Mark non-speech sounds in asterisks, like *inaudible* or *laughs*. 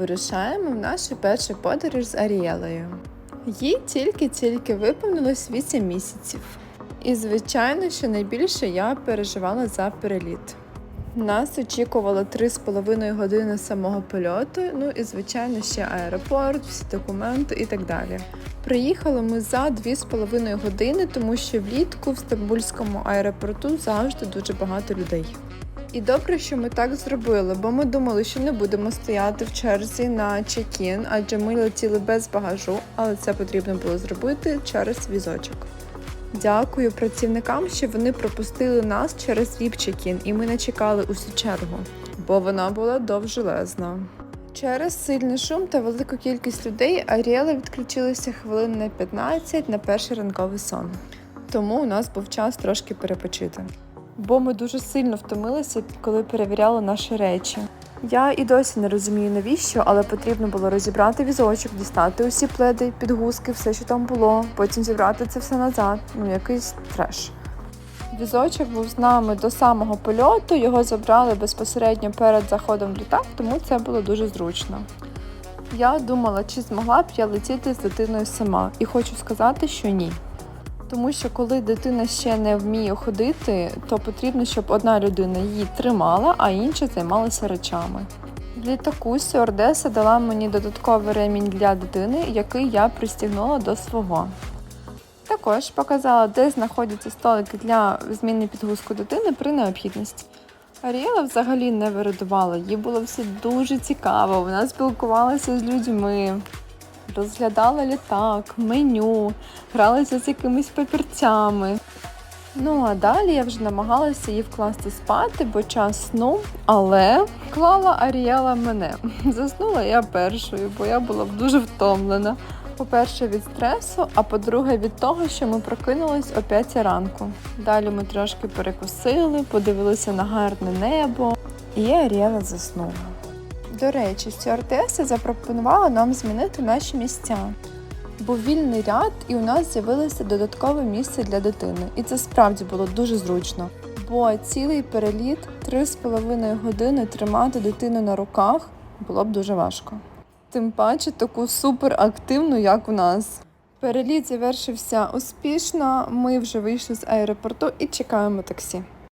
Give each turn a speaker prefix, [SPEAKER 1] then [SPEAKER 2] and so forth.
[SPEAKER 1] вирушаємо в нашу першу подорож з Аріелою. Їй тільки-тільки виповнилось 8 місяців. І, звичайно, що найбільше я переживала за переліт. Нас очікувало 3,5 години самого польоту, ну і, звичайно, ще аеропорт, всі документи і так далі. Приїхали ми за 2,5 години, тому що влітку в Стамбульському аеропорту завжди дуже багато людей. І добре, що ми так зробили, бо ми думали, що не будемо стояти в черзі на чекін, адже ми летіли без багажу, але це потрібно було зробити через візочок. Дякую працівникам, що вони пропустили нас через віп-чекін, і ми не чекали усю чергу, бо вона була довжелезна. Через сильний шум та велику кількість людей Аріела відключилася хвилин на 15 на перший ранковий сон. Тому у нас був час трошки перепочити. Бо ми дуже сильно втомилися, коли перевіряли наші речі. Я і досі не розумію навіщо, але потрібно було розібрати візочок, дістати усі пледи, підгузки, все, що там було, потім зібрати це все назад. Ну, якийсь треш. Візочок був з нами до самого польоту, його забрали безпосередньо перед заходом в літак, тому це було дуже зручно. Я думала, чи змогла б я летіти з дитиною сама, і хочу сказати, що ні. Тому що коли дитина ще не вміє ходити, то потрібно, щоб одна людина її тримала, а інша займалася речами. В літаку стюардеса дала мені додатковий ремінь для дитини, який я пристігнула до свого. Також показала, де знаходяться столики для зміни підгузку дитини при необхідності. Аріела взагалі не вирадувала, їй було все дуже цікаво. Вона спілкувалася з людьми, розглядала літак, меню, гралася з якимись папірцями. Ну а далі я вже намагалася її вкласти спати, бо час сну, але клала Аріела мене. *laughs* Заснула я першою, бо я була б дуже втомлена. По-перше, від стресу, а по-друге, від того, що ми прокинулись о 5 ранку. Далі ми трошки перекусили, подивилися на гарне небо, і Аріела заснула. До речі, стюардеса запропонувала нам змінити наші місця. Був вільний ряд, і у нас з'явилося додаткове місце для дитини. І це справді було дуже зручно. Бо цілий переліт 3,5 години тримати дитину на руках було б дуже важко. Тим паче таку суперактивну, як у нас. Переліт завершився успішно. Ми вже вийшли з аеропорту і чекаємо таксі.